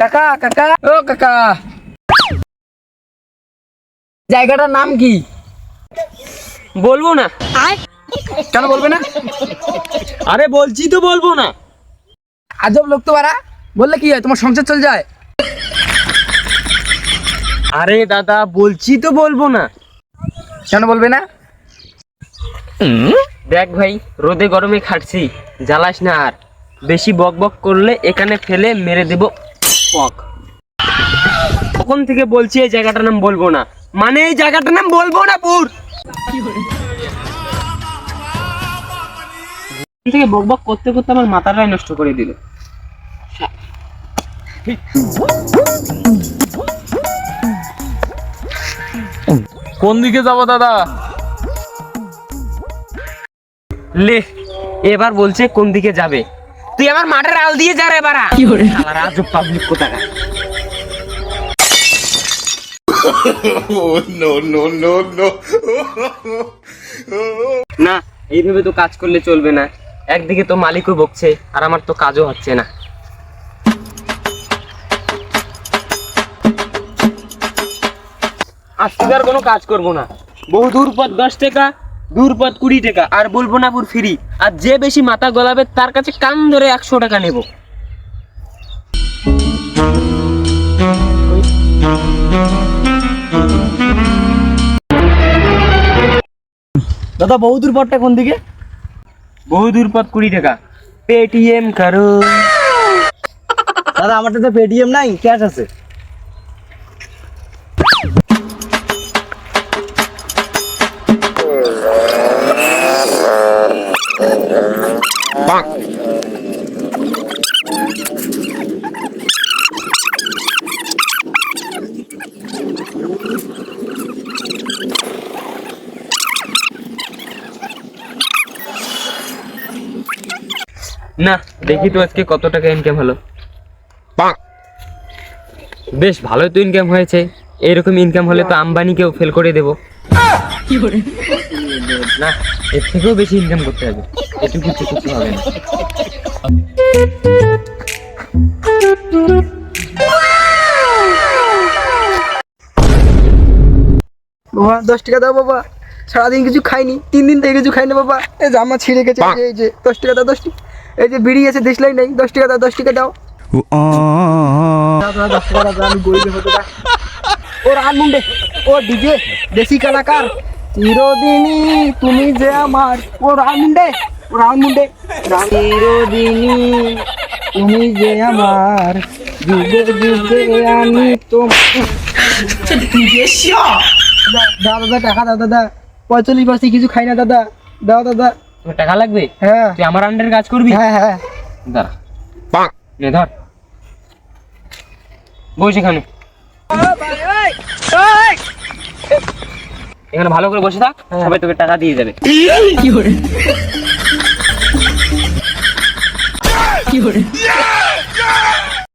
কাকা কাকা। ও, কাকা। জায়গাটার নাম কি? বলব না। কেন বলবে না? আরে, বলছি তো বলব না। আজব লোক তো বারা বললে কি হয়, তোমার সংসার চল যায়? আরে, দাদা, বলছি তো বলব না। কেন বলবে না? দেখ ভাই, রোদে গরমে খাটছি, জ্বালাস না আর। বেশি বক বক করলে এখানে ফেলে মেরে দেব। পক তখন থেকে বলছি এই জায়গাটার নাম বলব না? মানে এই জায়গাটার নাম বলব না পুর থেকে বক বক করতে করতে আমার মাথাটাই নষ্ট করে দিল। কোন দিকে যাব দাদা? লে এবার বলছে কোন দিকে যাবে। তুই আমার মাঠের আল দিয়ে যা রে বাড়া। শালার আজব পাবলিক কোথাকা না এইভাবে তো কাজ করলে চলবে না। একদিকে তো মালিকও বকছে আর আমার তো কাজও হচ্ছে না। আজকে আর কোনো কাজ করব না। বহু দূর পথ দশ টাকা দূর পথ কুড়ি টাকা আর বলব না পুর ফ্রি। আর যে বেশি মাথা গলাবে তার কাছে কান ধরে একশো টাকা নেব। দাদা বহুদূর পথটা কোন দিকে? বহু দূর পথ কুড়ি টাকা। পেটিএম করো দাদা আমার তো পেটিএম নাই ক্যাশ আছে। না দেখি তো আজকে কত টাকা ইনকাম হলো। বেশ ভালোই তো ইনকাম হয়েছে। এরকম ইনকাম হলে তো আম্বানিকেও ফেল করে দেব। না এর থেকেও বেশি ইনকাম করতে হবে। এটুকু কিছু করতে হবে না। বাবা দশ টাকা দাও বাবা। সারাদিন কিছু খাইনি তিন দিন থেকে কিছু খাইনি বাবা। এই জামা ছিঁড়ে গেছে এই যে দশ টাকা দাও দশ টাকা। এই যে বিড়ি আছে দেশলাই নেই দশ টাকা দাও দশ টাকা দাও। আমি গরিব দাও। ও রান মুন্ডে ও ডিজে দেশি কলাকার। চিরদিনই তুমি যে আমার ও রান মুন্ডে ও রান মুন্ডে। চিরদিনই তুমি যে আমার যুগে যুগে আমি তোমার। দাও দাদা টাকা দাও দাদা। পঁয়তাল্লিশ বছর কিছু খাই না দাদা। দাও দাদা। তোর টাকা লাগবে? হ্যাঁ। তুই আমার আন্ডারে কাজ করবি? হ্যাঁ হ্যাঁ। দাঁড়া। নে ধর। বসে এখানে। এখানে ভালো করে বসে থাক সবাই তোকে টাকা দিয়ে যাবে কি করে?